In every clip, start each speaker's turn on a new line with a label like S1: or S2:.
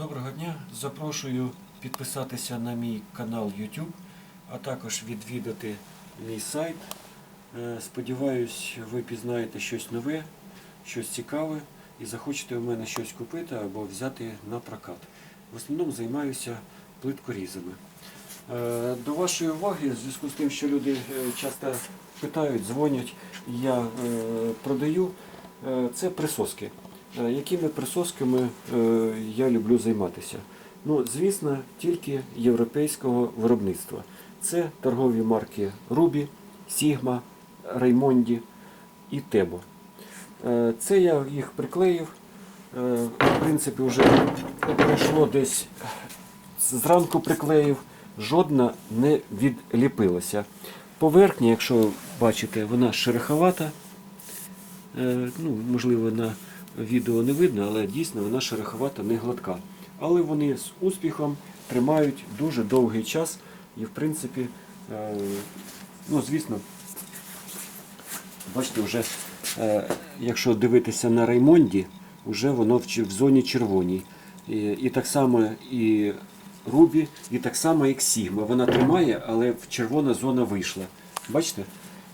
S1: Доброго дня! Запрошую підписатися на мій канал YouTube, а також відвідати мій сайт. Е, Сподіваюсь, ви пізнаєте щось нове, щось цікаве і захочете у мене щось купити або взяти на прокат. В основному займаюся плиткорізами. Е, До вашої уваги, в зв'язку з тим, що люди е, часто питають, дзвонять, я продаю, це присоски. Е, Якими присосками е, я люблю займатися? Ну, звісно, тільки європейського виробництва. Це торгові марки Ruby, Sigma, Raimondi і Tebo. Е, Це я їх приклеїв. В принципі, вже пройшло десь зранку приклеїв, жодна не відліпилася. Поверхня, якщо бачите, вона шероховата. Ну, можливо, на відео не видно, але дійсно вона шероховата, не гладка. Але вони з успіхом тримають дуже довгий час і, в принципі, е, ну, звісно, бачите, вже, е, якщо дивитися на Раймонді, вже воно в, зоні червоній. І, так само і Рубі, і так само як Сігма. Вона тримає, але червона зона вийшла. Бачите?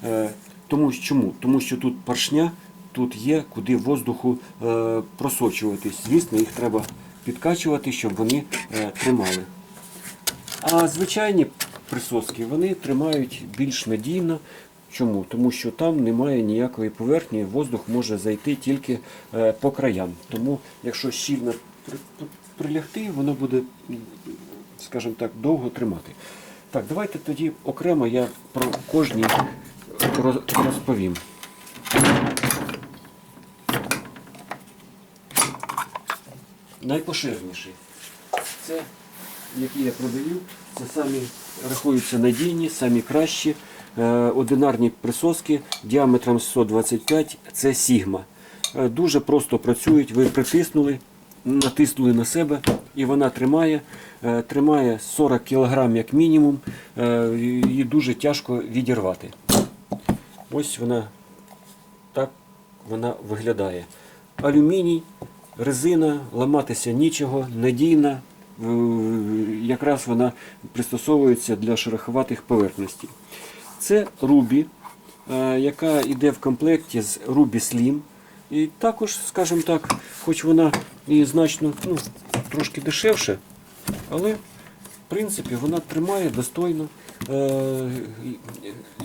S1: Е, тому чому? Тому що тут поршня, тут є куди воздуху е, просочуватись. Звісно, їх треба підкачувати, щоб вони е, тримали. А звичайні присоски вони тримають більш надійно. Чому? Тому що там немає ніякої поверхні, воздух може зайти тільки е, по краям. Тому, якщо щільно при- при- прилягти, воно буде, скажімо так, довго тримати. Так, давайте тоді окремо я про кожній розповім. Найпоширеніший. Це, які я продаю, це самі рахуються надійні, самі кращі. Е, Одинарні присоски діаметром 125 це Сігма. Е, Дуже просто працюють, ви притиснули, натиснули на себе і вона тримає. Е, Тримає 40 кг як мінімум, її дуже тяжко відірвати. Ось вона так вона виглядає. Алюміній, резина, ламатися нічого, надійна. Е, Якраз вона пристосовується для шероховатих поверхностей. Це Ruby, е, яка йде в комплекті з Ruby Slim. І також, скажімо так, хоч вона і значно ну, трошки дешевше, але в принципі вона тримає достойно. Е,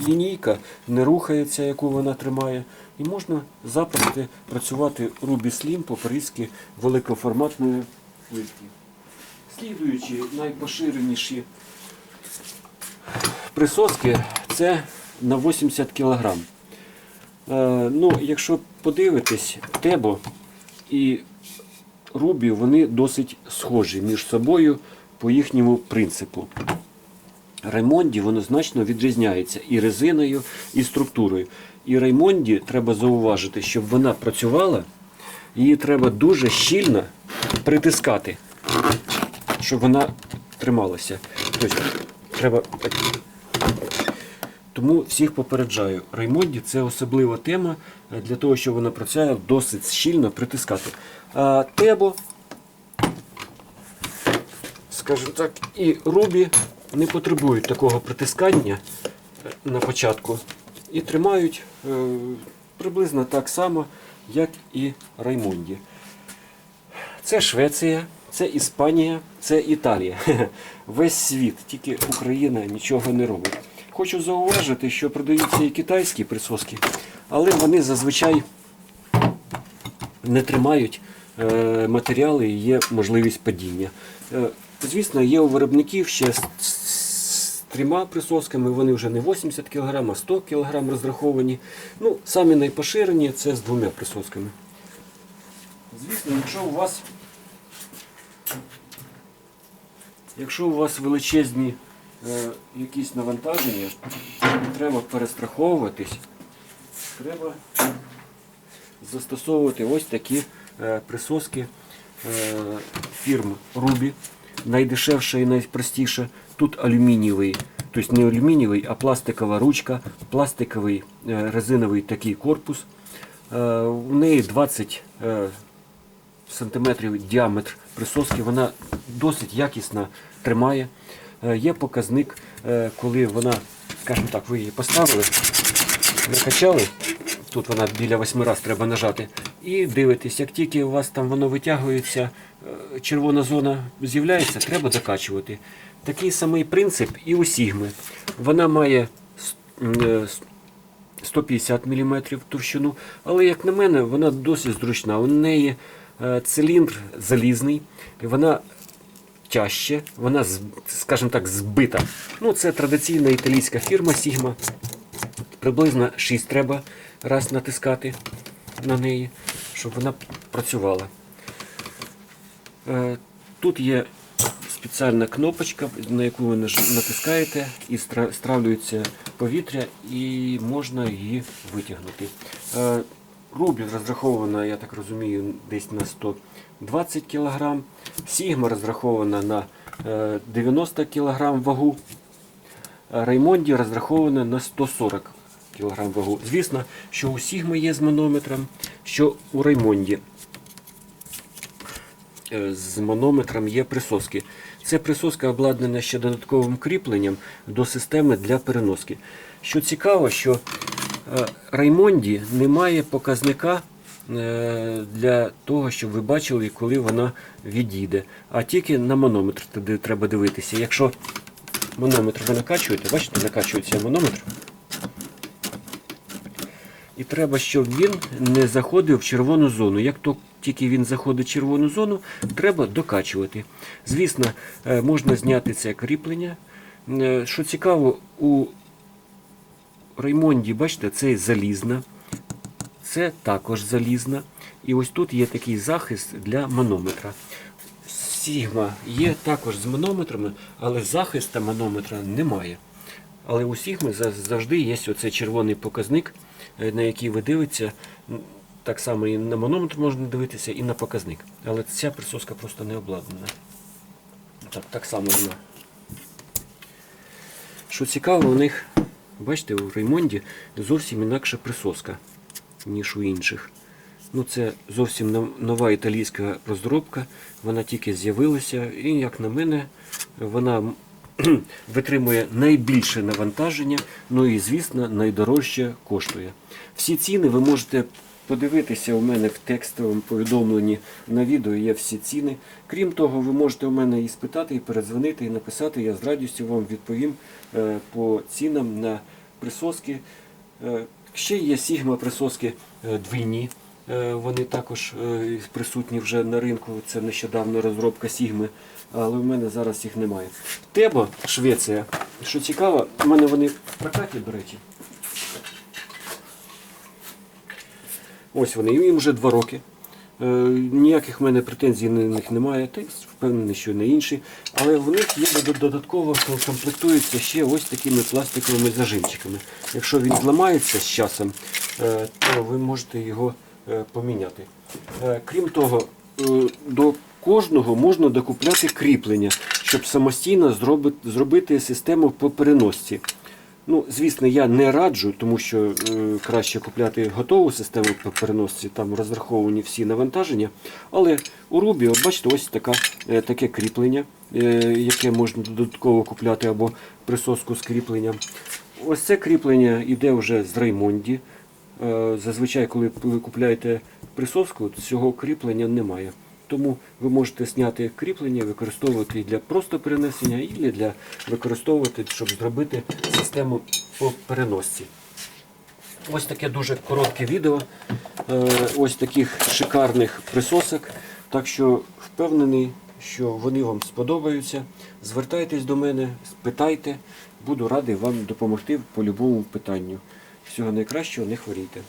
S1: лінійка не рухається, яку вона тримає. І можна запросто працювати Ruby Slim по порізки великоформатної плитки. Слідуючі найпоширеніші присоски це на 80 кг. Е, ну, якщо подивитись, Тебо і Рубі вони досить схожі між собою по їхньому принципу. Раймонді воно значно відрізняється і резиною, і структурою. І Раймонді треба зауважити, щоб вона працювала, її треба дуже щільно притискати, щоб вона трималася. Тобто треба. Тому всіх попереджаю, Раймонді це особлива тема для того, щоб вона працює досить щільно притискати. А Тебо, скажімо так, і Рубі не потребують такого притискання е, на початку і тримають е, приблизно так само, як і Раймонді. Це Швеція, це Іспанія, це Італія. Весь світ, тільки Україна нічого не робить. Хочу зауважити, що продаються і китайські присоски, але вони зазвичай не тримають е, матеріали і є можливість падіння. Звісно, є у виробників ще з, трьома присосками, вони вже не 80 кг, а 100 кг розраховані. Ну, самі найпоширені це з двома присосками. Звісно, якщо у вас Якщо у вас величезні е, якісь навантаження, треба перестраховуватись, треба застосовувати ось такі е, присоски е, фірми Ruby. Найдешевша і найпростіша. Тут алюмінієвий, тобто не алюмінієвий, а пластикова ручка, пластиковий е, резиновий такий корпус. Е, у неї 20 е, сантиметрів діаметр присоски. Вона досить якісно тримає. Е, Є показник, е, коли вона, скажімо так, ви її поставили, накачали. Тут вона біля восьми разів треба нажати. І дивитесь, як тільки у вас там воно витягується, е, червона зона з'являється, треба докачувати. Такий самий принцип і у Сігми. Вона має с- м, е, с- 150 мм товщину, але, як на мене, вона досить зручна. У неї е, циліндр залізний, вона тяжче, вона, скажімо так, збита. Ну, це традиційна італійська фірма Sigma. Приблизно 6 треба раз натискати на неї, щоб вона працювала. Е, Тут є спеціальна кнопочка, на яку ви натискаєте, і стравлюється повітря, і можна її витягнути. Е, Рубль розрахована, я так розумію, десь на 120 кг. Сігма розрахована на е, 90 кг вагу. Раймонді розрахована на 140 кг вагу. Звісно, що у Сігми є з манометром, що у Раймонді е, з манометром є присоски. Це присоска обладнана ще додатковим кріпленням до системи для переноски. Що цікаво, що е, Раймонді немає показника е, для того, щоб ви бачили, коли вона відійде. А тільки на манометр туди треба дивитися. Якщо манометр ви накачуєте, бачите, накачується манометр. І треба, щоб він не заходив в червону зону. Як то тільки він заходить в червону зону, треба докачувати. Звісно, е, можна зняти це кріплення. Е, Що цікаво, у Раймонді, бачите, це залізна, це також залізна. І ось тут є такий захист для манометра. Сігма є також з манометрами, але захиста манометра немає. Але у Сігми завжди є оцей червоний показник, на який ви дивитеся. Так само і на манометр можна дивитися, і на показник. Але ця присоска просто не обладнана. Так, так само вона. Що цікаво, у них, бачите, у Реймонді зовсім інакша присоска, ніж у інших. Ну, це зовсім нова італійська розробка. Вона тільки з'явилася, і, як на мене, вона витримує найбільше навантаження, ну і, звісно, найдорожче коштує. Всі ціни ви можете подивитися у мене в текстовому повідомленні на відео є всі ціни. Крім того, ви можете у мене і спитати, і передзвонити, і написати. Я з радістю вам відповім е, по цінам на присоски. Е, Ще є Sigma присоски е, двійні. Е, Вони також е, присутні вже на ринку. Це нещодавно розробка Sigma, але в мене зараз їх немає. Тебо, Швеція. Що цікаво, у мене вони в прокаті, до речі. Ось вони, їм вже два роки. Е, Ніяких в мене претензій на них немає, та впевнений, що не інші. Але в них є додатково комплектуються ще ось такими пластиковими зажимчиками. Якщо він зламається з часом, то ви можете його поміняти. Е, Крім того, е, до кожного можна докупляти кріплення, щоб самостійно зробити, систему по переносці. Ну, звісно, я не раджу, тому що е, краще купляти готову систему по переносці, там розраховані всі навантаження. Але у Рубі, от бачите, ось така, е, таке кріплення, е, яке можна додатково купляти або присоску з кріпленням. Ось це кріплення йде вже з Раймонді. Е, Зазвичай, коли ви купляєте присоску, цього кріплення немає. Тому ви можете зняти кріплення, використовувати для просто перенесення, і для використовувати, щоб зробити систему по переносці. Ось таке дуже коротке відео. е, Ось таких шикарних присосок. Так що впевнений, що вони вам сподобаються. Звертайтесь до мене, питайте, буду радий вам допомогти по будь-якому питанню. Всього найкращого, не хворійте.